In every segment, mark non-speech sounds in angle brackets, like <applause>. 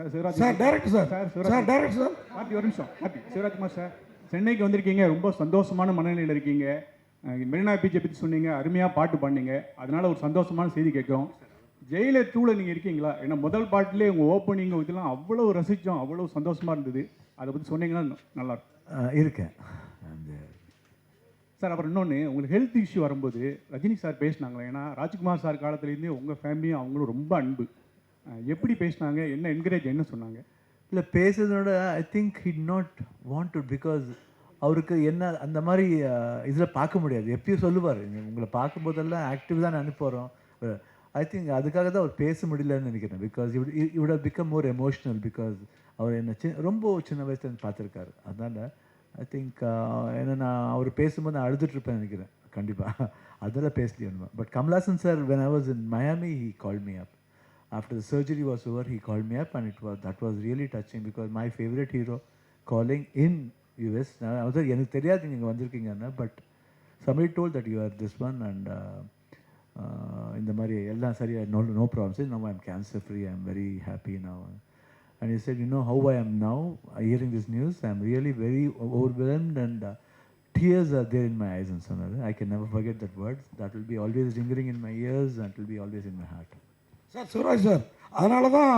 Sir Sivaraj sir director sir sir Sivaraj sir director sir Karthi ஒரு நிமிஷம். Karthi Shivarajkumar sir சென்னைக்கு வந்திருக்கீங்க. ரொம்ப சந்தோஷமான மனநிலையில் இருக்கீங்க. மெரினா பீச்சை பற்றி சொன்னீங்க. அருமையாக பாட்டு பாடினீங்க. அதனால ஒரு சந்தோஷமான செய்தி கேட்குறோம். ஜெயிலர் டூவில் நீங்கள் இருக்கீங்களா? ஏன்னா முதல் பாட்டிலே உங்கள் ஓப்பனிங் இதெல்லாம் அவ்வளோ ரசித்தோம் அவ்வளோ சந்தோஷமாக இருந்தது. அதை பற்றி சொன்னீங்கன்னா நல்லா இருக்கேன். அந்த சார் அப்புறம் இன்னொன்று உங்களுக்கு ஹெல்த் இஷ்யூ வரும்போது ரஜினி சார் பேசினாங்களே. ஏன்னா ராஜ்குமார் சார் காலத்துலேருந்தே உங்கள் ஃபேமிலியும் அவங்களும் ரொம்ப அன்பு. எப்படி பேசினாங்க என்ன என்கரேஜ் என்ன சொன்னாங்க? இல்லை பேசுறதோட I think it not wanted because அவருக்கு என்ன அந்த மாதிரி இதில் பார்க்க முடியாது. எப்பயும் சொல்லுவார் உங்களை பார்க்கும்போதெல்லாம் ஆக்டிவ் தான் அனுப்புகிறோம் ஐ திங்க் அதுக்காக தான் அவர் பேச முடியலன்னு நினைக்கிறேன். Because he have become more emotional because அவர் என்ன சின்ன ரொம்ப சின்ன வயசுல பார்த்துருக்காரு. அதனால் ஐ திங்க் ஏன்னா நான் அவர் பேசும்போது நான் அழுதுட்ருப்பேன் நினைக்கிறேன். கண்டிப்பாக <laughs> அதெல்லாம் பேசலையே but Kamalhaasan sir when I was in Miami he call me up after the surgery was over, he called me up, and it was that was really touching because my favorite hero calling in US. Now, I was like, எனக்கு தெரியாது நீங்க வந்திருக்கீங்கன்னா but somebody told that you are this one and uh, uh, இந்த மாதிரி எல்லாம் சரியா no no problems now I'm cancer free I'm very happy now and he said you know how I am now hearing this news I'm really very overwhelmed and uh, tears are there in my eyes and சொன்னாரு I can never forget that word that will be always ringing in my ears and it will be always in my heart Sir Sivaraj sir அதனால தான்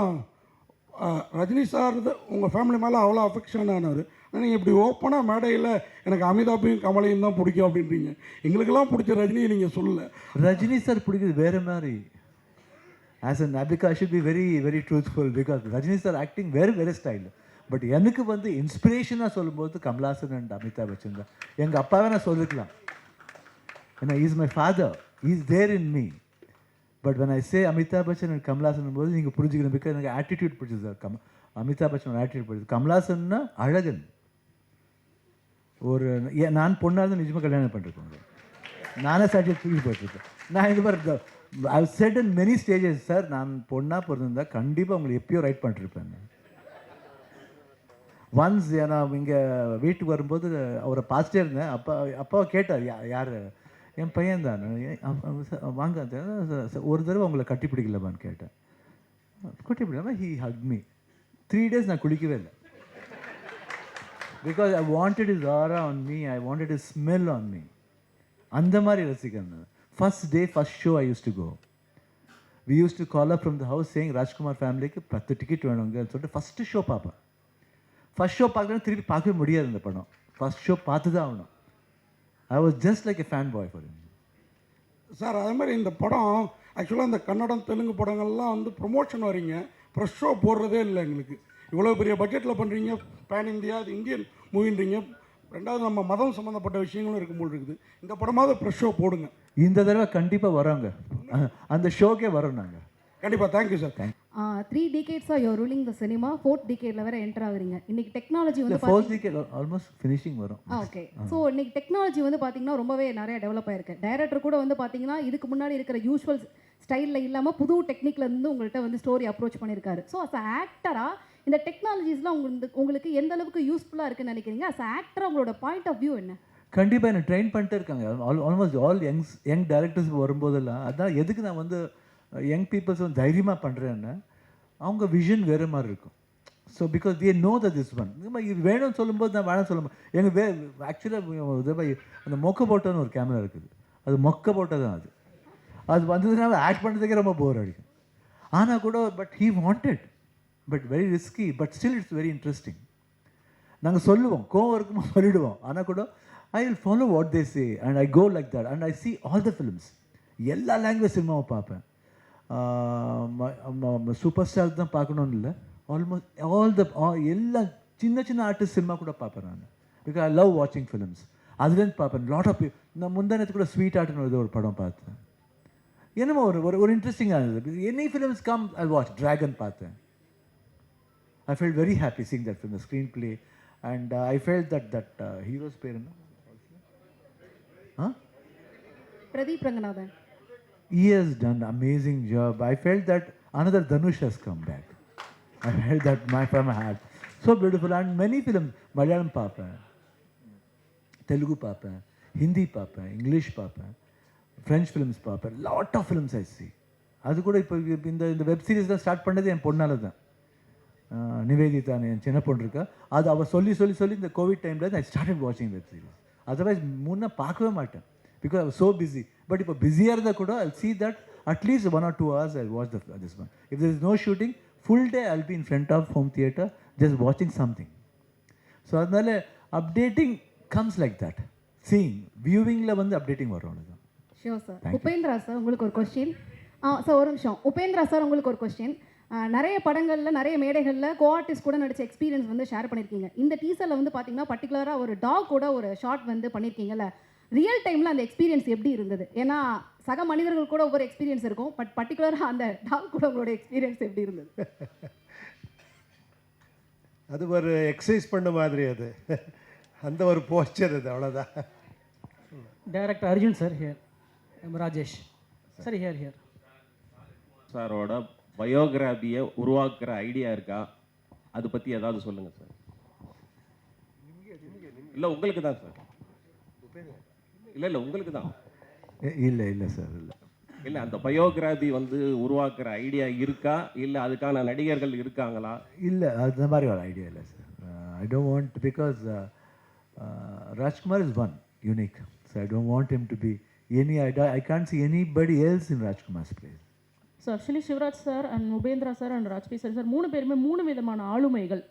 Rajini sir உங்கள் family மேலே அவ்வளோ affection ஆனார். நீங்கள் இப்படி ஓப்பனாக மேடையில் எனக்கு அமிதாப்பையும் கமலையும் தான் பிடிக்கும் அப்படின்றீங்க. எங்களுக்கெல்லாம் பிடிச்ச ரஜினியை நீங்கள் சொல்லல. ரஜினி சார் பிடிக்கிறது வேற மாதிரி. As an அபிகா should be very very truthful because Rajini sir acting வேறு வேறு ஸ்டைல் பட் எனக்கு வந்து இன்ஸ்பிரேஷனாக சொல்லும்போது கமலாசன் அண்ட் அமிதாப் பச்சன் தான். எங்கள் அப்பாவை நான் சொல்லிக்கலாம் ஏன்னா is my father is there in me but when I say Amitabh Bachchan and Kamalhaasan போது நீங்கள் புரிஞ்சுக்கணும் பிகாஸ் எனக்கு ஆட்டிடியூட் பிடிச்சது sir come Amitabh Bachchan attitude பிடிச்சது. கமலாசன்னா அழகன். ஒரு நான் பொண்ணாக தான் நிஜமாக கல்யாணம் பண்ணிருக்கோங்க நானே சாட்சியை தூக்கி போட்டிருக்கேன் நான் இது மாதிரி I said in many stages sir நான் பொண்ணாக பிறந்திருந்தா கண்டிப்பாக உங்களை எப்பயோ ரைட் பண்ணிருப்பேன் ஒன்ஸ் ஏன்னா இங்கே வீட்டுக்கு வரும்போது அவரை பார்த்துட்டே இருந்தேன். அப்பா அப்பாவை கேட்டார் யா யார்? என் பையன் தான். வாங்க ஒரு தடவை உங்களை கட்டி பிடிக்கலமான்னு கேட்டேன். கட்டி பிடிக்காம he hug me three days நான் குளிக்கவே இல்லை. Because I wanted is aura on me I wanted is smell on me அந்த மாதிரி ரசிக்கிறேன் first day first show I use to go we use to call up from the house சேங் Rajkumar ஃபேமிலிக்கு பத்து ticket வேணுங்கன்னு சொல்லிட்டு first show பார்ப்பேன். First show பார்க்கணும் திருப்பி பார்க்கவே முடியாது இந்த படம். ஃபர்ஸ்ட் ஷோ பார்த்து தான் ஆகணும். I was just like a fan boy for sir அதே மாதிரி இந்த படம் ஆக்சுவலாக இந்த கன்னடம் தெலுங்கு படங்கள்லாம் வந்து ப்ரொமோஷன் வரீங்க. ப்ரெஷ் ஷோ போடுறதே இல்லை எங்களுக்கு. இவ்வளோ பெரிய பட்ஜெட்டில் பண்ணுறீங்க பேன் இந்தியா அது இந்தியன் மூவின்றீங்க ரெண்டாவது நம்ம மதம் சம்மந்தப்பட்ட விஷயங்களும் இருக்கும் போல் இருக்குது. இந்த படமாவது ப்ரெஷ் ஷோ போடுங்க. இந்த தடவை கண்டிப்பாக வரோங்க. அந்த ஷோக்கே வரோம் நாங்கள் கண்டிப்பாக thank you sir three டிகேட்ஸாக your ruling the cinema fourth டிகேட்ல வேற என்டர் ஆகுறீங்க. இன்னைக்கு டெக்னாலஜி வந்து ஃபோர்த் வீக் ஆல்மோஸ்ட் ஃபினிஷிங் வரும். ஓகே ஸோ இன்னைக்கு டெக்னாலஜி வந்து பார்த்தீங்கன்னா ரொம்பவே நிறைய டெவலப் ஆயிருக்கு. டைரக்டர் கூட வந்து பார்த்தீங்கன்னா இதுக்கு முன்னாடி இருக்கிற யூஸ்வல் ஸ்டைலில் இல்லாமல் புது டெக்னிக்ல இருந்து உங்கள்கிட்ட வந்து ஸ்டோரி அப்ரோச் பண்ணியிருக்காரு ஸோ அஸ் ஆக்டராக இந்த டெக்னாலஜிஸ்லாம் உங்களுக்கு உங்களுக்கு எந்த அளவுக்கு யூஸ்ஃபுல்லாக இருக்குன்னு நினைக்கிறீங்க? அஸ் ஆக்டராக உங்களோட பாயிண்ட் ஆஃப் வியூ என்ன? கண்டிப்பாக என்ன ட்ரெயின் பண்ணிட்டே இருக்காங்க. Almost all youngs young directors வரும்போதெல்லாம் அதான் எதுக்கு நான் வந்து யங் பீப்புள்ஸ் வந்து தைரியமாக பண்ணுறேன்னா அவங்க விஷன் வேறு மாதிரி இருக்கும். So because they know the this one இது வேணும்னு சொல்லும்போது நான் வேணும் சொல்ல எங்கள் வே ஆக்சுவலாக அந்த மொக்க போட்டோன்னு ஒரு கேமரா இருக்குது. அது மொக்க போட்டோ தான் அது. அது வந்ததுனால ஆக்ட் பண்ணுறதுக்கே ரொம்ப போர் அடிக்கும். ஆனால் கூட but he wanted but very risky but still it's very interesting நாங்கள் சொல்லுவோம் கோவம் இருக்குமோ சொல்லிடுவோம். ஆனால் கூட I will follow what they say and I go like that and I see all the films எல்லா லாங்குவேஜ் சினிமாவும் பார்ப்பேன். சூப்பர் ஸ்டார் தான் பார்க்கணும்னு இல்லை. ஆல்மோஸ்ட் ஆல் த எல்லா சின்ன சின்ன ஆர்டிஸ்ட் சினிமா கூட பார்ப்பேன் நான். பிகாஸ் ஐ லவ் வாட்சிங் ஃபிலிம்ஸ் அதுலேருந்து பார்ப்பேன். லாட் ஆஃப் நான் முந்தானத்து கூட ஸ்வீட் ஆர்ட்னு ஒரு படம் பார்த்தேன். என்னமோ ஒரு ஒரு ஒரு இன்ட்ரெஸ்டிங்காக இருந்தது. Any films come I watch Dragon பார்த்தேன். I fell very happy sing that film screen play and I feel that that heroes பேரு என்ன? Pradeep Ranganathan. He has done an amazing job. I felt that another Dhanush has come back. I felt that my from my heart. So beautiful, and many films, Malayalam Papa, Telugu Papa, Hindi Papa, English Papa, French films Papa, lot of films I see. அது கூட இப்போ இந்த இந்த web சீரிஸ்லாம் start பண்ணது என் பொண்ணால் தான் நிவேதிதா என் சின்ன பொண்ணு இருக்கா அது அவள் சொல்லி சொல்லி சொல்லி இந்த கோவிட் டைமில் ஐ ஸ்டார்ட் வாட்சிங் வெப் சீரிஸ் அதர்வைஸ் முன்னே பார்க்கவே மாட்டேன் because I so busy but இப்போ பிஸியாக இருந்தால் கூட I see that at least one or two hours I watch the this one if is no shooting full day I'll be in front of home theatre just வாட்சிங் something so அதனால updating comes like that seeing வியூவிங்கில் வந்து updating வரும் அவ்வளோதான் sure sir Upendra sir உங்களுக்கு ஒரு question ஆ sir ஒரு நிமிஷம். Upendra sir உங்களுக்கு ஒரு கொஸ்டின் நிறைய படங்களில் நிறைய மேடைகளில் கோ ஆர்டிஸ்ட் கூட நடிச்ச எக்ஸ்பீரியன்ஸ் வந்து ஷேர் பண்ணியிருக்கீங்க இந்த டீசரில் வந்து பார்த்தீங்கன்னா பர்டிகுலராக ஒரு டாக் கூட ஒரு ஷார்ட் வந்து பண்ணியிருக்கீங்கல்ல ரியல் டைமில் அந்த எக்ஸ்பீரியன்ஸ் எப்படி இருந்தது? ஏன்னா சக மனிதர்கள் கூட ஒவ்வொரு எக்ஸ்பீரியன்ஸ் இருக்கும் பட் பர்டிகுலராக அந்த டாக் கூட உங்களோட எக்ஸ்பீரியன்ஸ் எப்படி இருந்தது? அது ஒரு எக்ஸசைஸ் பண்ண மாதிரி அது. அந்த ஒரு போஸ்டர் அது அவ்வளோதான் director Arjun sir here Rajesh sir here here சாரோட பயோகிராஃபியை உருவாக்குற ஐடியா இருக்கா? அதை பற்றி ஏதாவது சொல்லுங்கள் சார் இல்லை உங்களுக்கு தான் சார் இல்லை இல்லை உங்களுக்கு தான். இல்லை இல்லை சார் இல்லை. இல்லை அந்த பயோகிராஃபி வந்து உருவாக்குற ஐடியா இருக்கா? இல்லை அதுக்கான நடிகர்கள் இருக்காங்களா? இல்லை அந்த மாதிரி ஒரு ஐடியா இல்லை sir I don't want because Rajkumar is one unique so I don't want him to be any I I can't see anybody else in Rajkumar's place so actually Shivraj sir and Upendra sir and Raj B sir sir மூணு பேருமே மூணு விதமான ஆளுமைகள்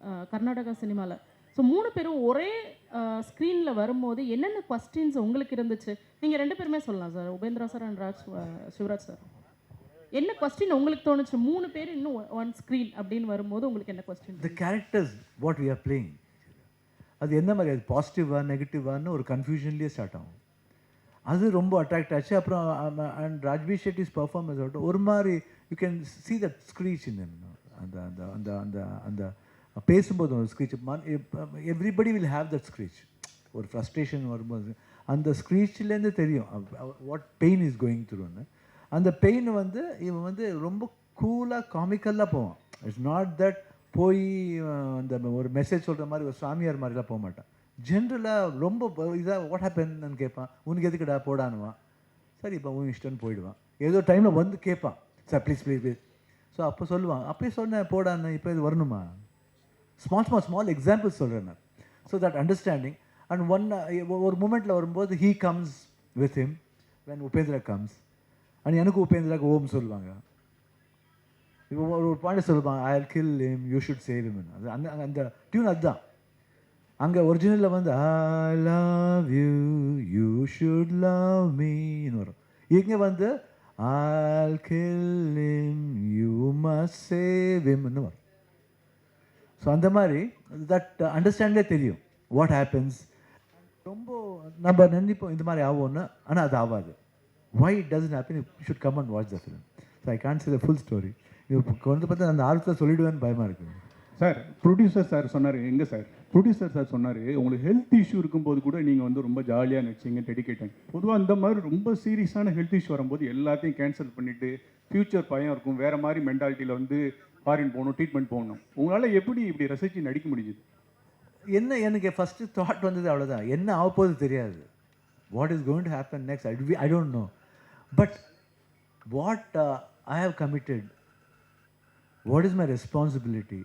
அஹ், கர்நாடகா சினிமாவில் so மூணு பேரும் ஒரே ஸ்க்ரீனில் வரும்போது என்னென்ன கொஸ்டின்ஸ் உங்களுக்கு இருந்துச்சு? நீங்கள் ரெண்டு பேருமே சொல்லலாம் sir Upendra sir and Raj Shivraj sir என்ன கொஸ்டின் உங்களுக்கு தோணுச்சு? மூணு பேர் இன்னும் ஒன் ஸ்க்ரீன் அப்படின்னு வரும்போது உங்களுக்கு என்ன question the characters what we are playing அது என்ன மாதிரி? அது பாசிட்டிவா நெகட்டிவான்னு ஒரு கன்ஃபியூஷன்லேயே ஸ்டார்ட் ஆகும். அது ரொம்ப அட்ராக்ட் ஆச்சு. அப்புறம் அண்ட் ராஜ்பி ஷெட்டிஸ் பர்ஃபார்மன்ஸ் ஆகட்டும். ஒரு மாதிரி you can see that screech in அந்த அந்த அந்த அந்த அந்த பேசும்போது ஒரு screech everybody will have that screech ஒரு ஃப்ரஸ்ட்ரேஷன் வரும்போது. அந்த ஸ்க்ரீச்லேருந்து தெரியும் வாட் பெயின் இஸ் கோயிங் த்ரூன்னு அந்த பெயின் வந்து இவன் வந்து ரொம்ப கூலாக காமிக்கலாக போவான். இட்ஸ் நாட் தட் போய் அந்த ஒரு மெசேஜ் சொல்கிற மாதிரி ஒரு சாமியார் மாதிரிலாம் போக மாட்டான். ஜென்ரலாக ரொம்ப இதாக வாட் ஹேப்பன்னு கேட்பான். உனக்கு எதுக்குடா போடானுவான் சரி இப்போ உன் இஷ்டம்னு போயிடுவான். ஏதோ டைமில் வந்து கேட்பான். Sir please please please so அப்போ சொல்லுவான். அப்பயே சொன்னேன் போடான்னு இப்போ இது வரணுமா? ஸ்மால் ஸ்மால் ஸ்மால் எக்ஸாம்பிள் சொல்கிறேன் நான். So that understanding and one ஒரு மூமெண்ட்டில் வரும்போது he comes with him when Upendra comes and எனக்கு உபேந்திராக்கு ஓம் சொல்லுவாங்க. இப்போ ஒரு ஒரு பாயிண்ட் சொல்லுவாங்க I kill him you should save him. அது அந்த அந்த டியூன் அதுதான். அங்கே ஒரிஜினலில் வந்து I love you you should love மீன்னு வரும். இங்கே வந்து I'll kill him you must save himன்னு வரும். ஸோ அந்த மாதிரி தட் அண்டர்ஸ்டாண்டே uh, தெரியும் வாட் ஹேப்பன்ஸ் ரொம்ப நம்ம நினைப்போம் இந்த மாதிரி ஆகும்னு ஆனால் அது ஆகாது. Why it doesn't happen should come and watch the film so I can't see the full story இப்போ வந்து பார்த்தா அந்த ஆர்வத்தில் சொல்லிடுவேன்னு பயமாக இருக்குது சார் ப்ரொடியூசர் சார் சொன்னார் எங்கே சார்? ப்ரொடியூசர் சார் சொன்னார் உங்களுக்கு ஹெல்த் இஷ்யூ இருக்கும்போது கூட நீங்கள் வந்து ரொம்ப ஜாலியாக நினச்சிங்க டெடிக்கேட்டன் பொதுவாக அந்த மாதிரி ரொம்ப சீரியஸான ஹெல்த் இஷ்யூ வரும்போது எல்லாத்தையும் கேன்சல் பண்ணிவிட்டு ஃப்யூச்சர் பயம் இருக்கும் வேறு மாதிரி மென்டாலிட்டியில் வந்து ஃபாரின் போகணும் ட்ரீட்மெண்ட் போகணும். உங்களால் எப்படி இப்படி ரசித்து நடிக்க முடிஞ்சுது? என்ன எனக்கு ஃபஸ்ட்டு தாட் வந்தது அவ்வளோதான் என்ன ஆக போகுது தெரியாது. What is going to happen next I I don't know but what I have committed what is my responsibility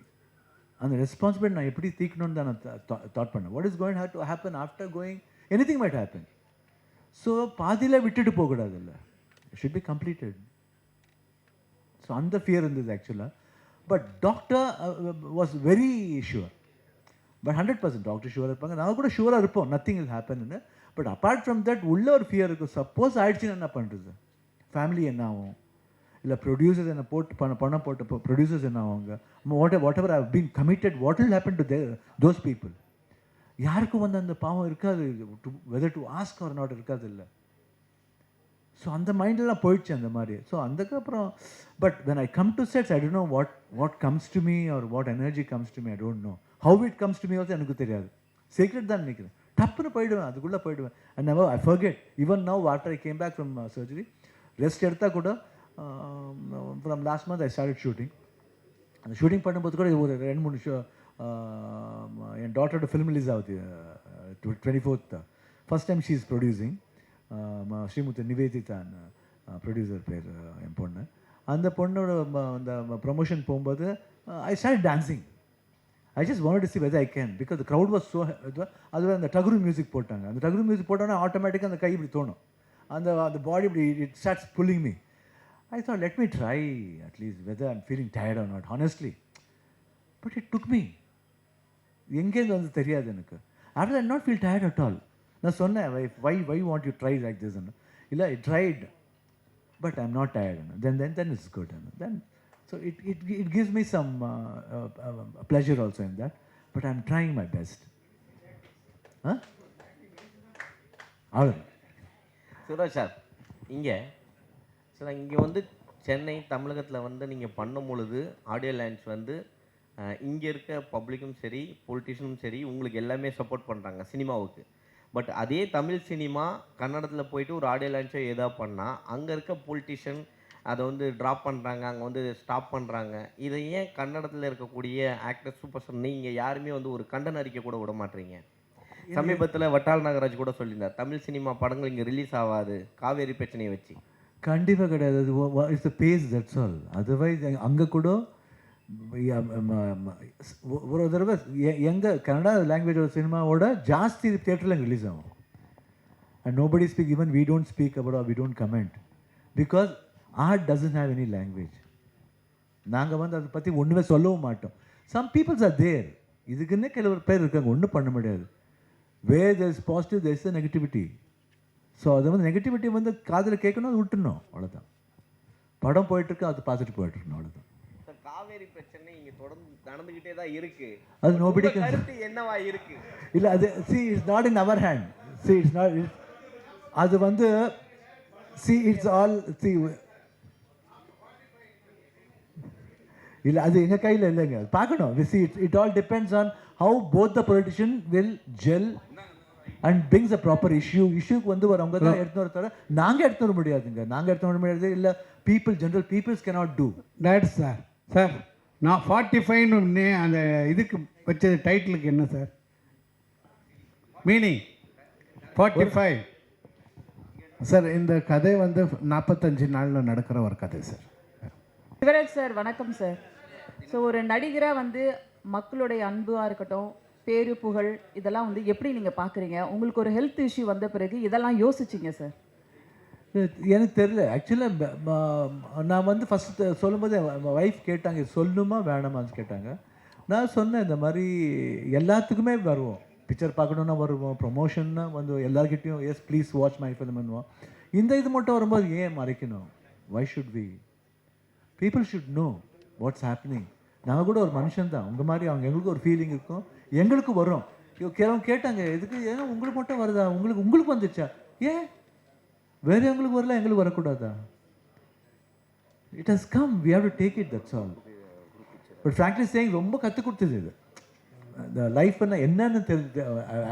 அந்த ரெஸ்பான்சிபிலிட்டி நான் எப்படி தீக்கணும்னு தான் நான் தாட் பண்ணேன். What is going have to happen after going any thing might happen so பாதியில் விட்டுட்டு போகக்கூடாது இல்லை. ஷுட் பி கம்ப்ளீட்டட் ஸோ அந்த ஃபியர் இருந்தது ஆக்சுவலாக but doctor was very sure but hundred percent doctor ஷுவராக இருப்பாங்க. நான் கூட ஷுவராக இருப்போம். நத்திங் இல் ஹேப்பன்னு பட் அப்பார்ட் ஃப்ரம் தட் உள்ள ஒரு ஃபியர் இருக்கும் சப்போஸ் ஆயிடுச்சுன்னா என்ன பண்ணுறது ஃபேமிலி என்ன ஆகும்? இல்லை ப்ரொடியூசர்ஸ் என்ன போட்டு பண்ண பணம் போட்டு ப்ரொடியூசர்ஸ் என்ன ஆகுங்க what what ever have been committed what will happen to those people யாருக்கும் வந்து அந்த பாவம் இருக்காது. Whether to ask or not இருக்காது இல்லை. ஸோ அந்த மைண்டெல்லாம் போயிடுச்சு அந்த மாதிரி. ஸோ அதுக்கப்புறம் but when I come to sets I don't know what what comes to me or what energy comes to me I don't know how it comes to me also எனக்கு தெரியாது. Secret தான் நினைக்கிறேன். டப்புன்னு போயிடுவேன் அதுக்குள்ளே போயிடுவேன். And now I forget even now water I came back from surgery rest எடுத்தால் கூட from last month I start shooting அந்த ஷூட்டிங் பண்ணும்போது கூட ஒரு ரெண்டு மூணு ஷோ என் டாட்டரோட ஃபிலிம் ரிலீஸ் ஆகுது twenty fourth first time she is producing Shrimuthu நிவேதிதான் producer பேர் என் பொண்ணு. அந்த பொண்ணோட அந்த ப்ரொமோஷன் போகும்போது I start dancing I just want to see whether I can because crowd was so அதுவே அந்த டகுரு மியூசிக் போட்டாங்க. அந்த டகுரு மியூசிக் போட்டோன்னா ஆட்டோமேட்டிக்காக அந்த கை இப்படி தோணும். அந்த அந்த பாடி இப்படி it starts pulling me I thought let me try at least whether I'm feeling tired or not honestly but it took me எங்கேருந்து வந்து தெரியாது எனக்கு. After I not feel tired at all நான் சொன்னேன் why why why want you try like this இல்லை I tried but I am not tired then then then it's good then so it it it gives me some pleasure also in that but I am trying my best ah அவ்வளோ Shivraj sir இங்கே sir இங்கே வந்து சென்னை தமிழகத்தில் வந்து நீங்கள் பண்ணும் பொழுது audio lines வந்து இங்கே இருக்க பப்ளிக்கும் சரி பொலிட்டிஷியனும் சரி உங்களுக்கு எல்லாமே சப்போர்ட் பண்ணுறாங்க சினிமாவுக்கு. பட் அதே தமிழ் சினிமா கன்னடத்தில் போயிட்டு ஒரு ஆடியோ லான்ச்சோ ஏதா பண்ணால் அங்கே இருக்க பொலிட்டிஷியன் அதை வந்து ட்ராப் பண்ணுறாங்க அங்கே வந்து ஸ்டாப் பண்ணுறாங்க இதை ஏன் கன்னடத்தில் இருக்கக்கூடிய ஆக்டர் சூப்பர் ஸ்டார் நீங்கள் யாருமே வந்து ஒரு கண்டன அறிக்கை கூட விட மாட்டீங்க? சமீபத்தில் வட்டால் நாகராஜ் கூட சொல்லியிருந்தார் தமிழ் சினிமா படங்கள் இங்கே ரிலீஸ் ஆகாது காவேரி பிரச்சனையை வச்சு. கண்டிப்பாக கிடையாது. It's the base that's all otherwise அங்கே கூட ஒரு தடவை எங்கே கன்னடா லாங்குவேஜ் சினிமாவோட ஜாஸ்தி தேட்டரில் ரிலீஸ் ஆகும். And nobody speak even we don't speak about we don't comment because art doesn't have any language நாங்கள் வந்து அதை பற்றி ஒன்றுமே சொல்லவும் மாட்டோம். சம் பீப்புள்ஸ் ஆர் தேர் இதுக்குன்னே கிளவர் பேர் இருக்காங்க. ஒன்றும் பண்ண முடியாது. Way there positive there the negativity so அதை வந்து நெகட்டிவிட்டி வந்து காதில் கேட்கணும் அது விட்டுணும் அவ்வளோதான் படம் போயிட்டுருக்கு அது பார்த்துட்டு போயிட்டுருக்கணும் அவ்வளோதான் காவேரி பிரச்சனை இங்கே தொடர்ந்து நடந்துக்கிட்டே தான் இருக்கு. அது can- கருத்து என்னவா இருக்கு? இல்லை அது see it's not in our hand see it's not அது வந்து சி இட்ஸ் ஆல் சி இல்லை அது எங்கள் கையில் இல்லைங்க. பார்க்கணும். See it it all depends on how both the politician will gel and brings a proper issue இஷ்யூக்கு வந்து வரவங்க தான் எடுத்து வர தவிர நாங்கள் எடுத்து வர முடியாதுங்க. நாங்கள் எடுத்து வர முடியாது இல்லை people general peoples cannot do director sir sir நான் ஃபார்ட்டி ஃபைவ்னு அந்த இதுக்கு வச்சது டைட்டிலுக்கு என்ன sir? Meaning. Forty five sir இந்த கதை வந்து நாற்பத்தஞ்சு நாளில் நடக்கிற ஒரு கதை சார். சிவராஜ் சார் வணக்கம் சார். ஸோ ஒரு நடிகராக வந்து மக்களுடைய அன்பாக இருக்கட்டும் பேரு புகழ் இதெல்லாம் வந்து எப்படி நீங்கள் பார்க்குறீங்க உங்களுக்கு ஒரு ஹெல்த் இஷ்யூ வந்த பிறகு இதெல்லாம் யோசிச்சிங்க சார்? எனக்கு தெரியல. ஆக்சுவலாக நான் வந்து ஃபஸ்ட்டு சொல்லும்போது ஒய்ஃப் கேட்டாங்க சொல்லணுமா வேணாமான்னு கேட்டாங்க. நான் சொன்னேன் இந்த மாதிரி எல்லாத்துக்குமே வருவோம். பிக்சர் பார்க்கணுன்னா வருவோம் ப்ரொமோஷன்னா வந்து எல்லாருக்கிட்டையும் yes please watch my film பண்ணுவோம் இந்த இது மட்டும் வரும்போது ஏன் மறைக்கணும்? Why should we people should know what's happening நாங்கள் கூட ஒரு மனுஷன் தான். உங்கள் மாதிரி அவங்க எங்களுக்கு ஒரு ஃபீலிங் இருக்கும். எங்களுக்கு வரும். கேவங்க கேட்டாங்க எதுக்கு ஏன்னா உங்களுக்கு மட்டும் வருதா? உங்களுக்கு உங்களுக்கு வந்துச்சா? ஏன்? வேறு எங்களுக்கு வரல எங்களுக்கு வரக்கூடாதா? It has come we have to take it that's all but frankly saying ரொம்ப கற்றுக் கொடுத்தது இது. இந்த லைஃப் என்னன்னு தெரிஞ்சு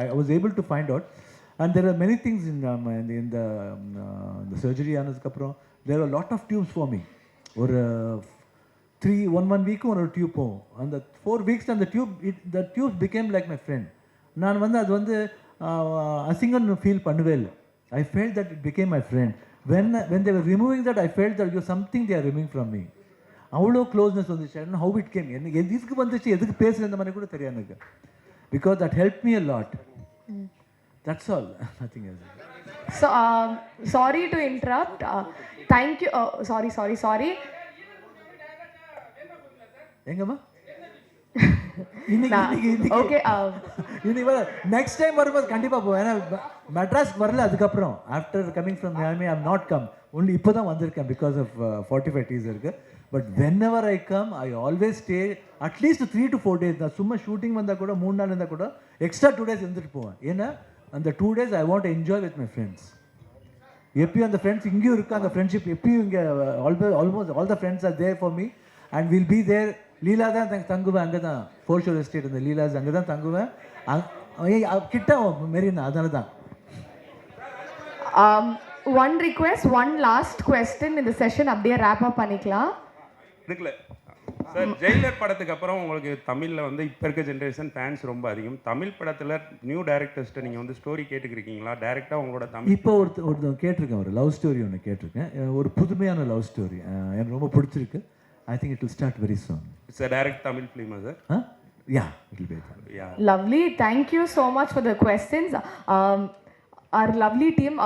I was able to find out and there are many things in இந்த இந்த இந்த சர்ஜரி ஆனதுக்கப்புறம் there are lot of tubes forming ஒரு த்ரீ ஒன் ஒன் வீக்கும் ஒரு டியூப் போகும். அந்த ஃபோர் வீக்ஸ் அந்த tube it the tube became like my friend நான் வந்து அது வந்து அசிங்கம்னு ஃபீல் பண்ணவே இல்லை. I felt that it became my friend when when they're removing that I felt that you something they're removing from me அவ்வளோ closeness வந்துச்சு. How it came என்ன எதுக்கு வந்துச்சு? எதுக்கு பேசுகிற மாதிரி கூட தெரியாது எனக்கு because that help me a lot that's all nothing else So, sorry to interrupt. Uh, thank you. Uh, sorry, sorry, sorry. எங்கம்மா? இன்னைக்கு நான்- இன்னைக்கு நெக்ஸ்ட் டைம் வரும்போது கண்டிப்பாக போவேன். ஏன்னா மெட்ராஸ்க்கு வரல அதுக்கப்புறம். After coming from Miami I'm not come only இப்போ தான் வந்திருக்கேன் because of forty five days இருக்கு. But when ever I come I always stay at least three to four days தான் சும்மா ஷூட்டிங் வந்தால் கூட மூணு நாள் இருந்தால் கூட எக்ஸ்ட்ரா டூ டேஸ் இருந்துட்டு போவேன். ஏன்னா அந்த two days I want enjoy with my friends எப்பயும் அந்த ஃப்ரெண்ட்ஸ் இங்கேயும் இருக்கு. அந்த ஃப்ரெண்ட்ஷிப் எப்பயும் இங்கே always almost all the friends are there for me and will be there Leela தான் தங்க- தங்குவேன் அங்கே தான் ஃபோர் ஷோர் எஸ்டேட் இந்த லீலாஸ் அங்கே தான் தங்குவேன் கிட்ட மெரினா அதனால தான் one request, one last question இந்த செஷன் அப்படியே wrap up பண்ணிக்கலாம். இருக்குல்ல சார் ஜெயிலர் படத்துக்கு அப்புறம் உங்களுக்கு தமிழில் வந்து இப்போ இருக்க ஜென்ரேஷன் ஃபேன்ஸ் ரொம்ப அதிகம். தமிழ் படத்தில் நியூ டேரக்டர்ஸ்ட்டை நீங்கள் வந்து ஸ்டோரி கேட்டுக்கிறீங்களா டேரெக்டாக உங்களோட தமிழ் இப்போ ஒருத்த ஒருத்தன் கேட்டிருக்கேன் ஒரு லவ் ஸ்டோரி ஒன்று கேட்டிருக்கேன். ஒரு புதுமையான லவ் ஸ்டோரி எனக்கு ரொம்ப பிடிச்சிருக்கு. I think it will start very soon. It's a direct Tamil film, sir. Huh? Yeah, it will be. Yeah. Lovely. Thank you so much for the questions. Um, our lovely team.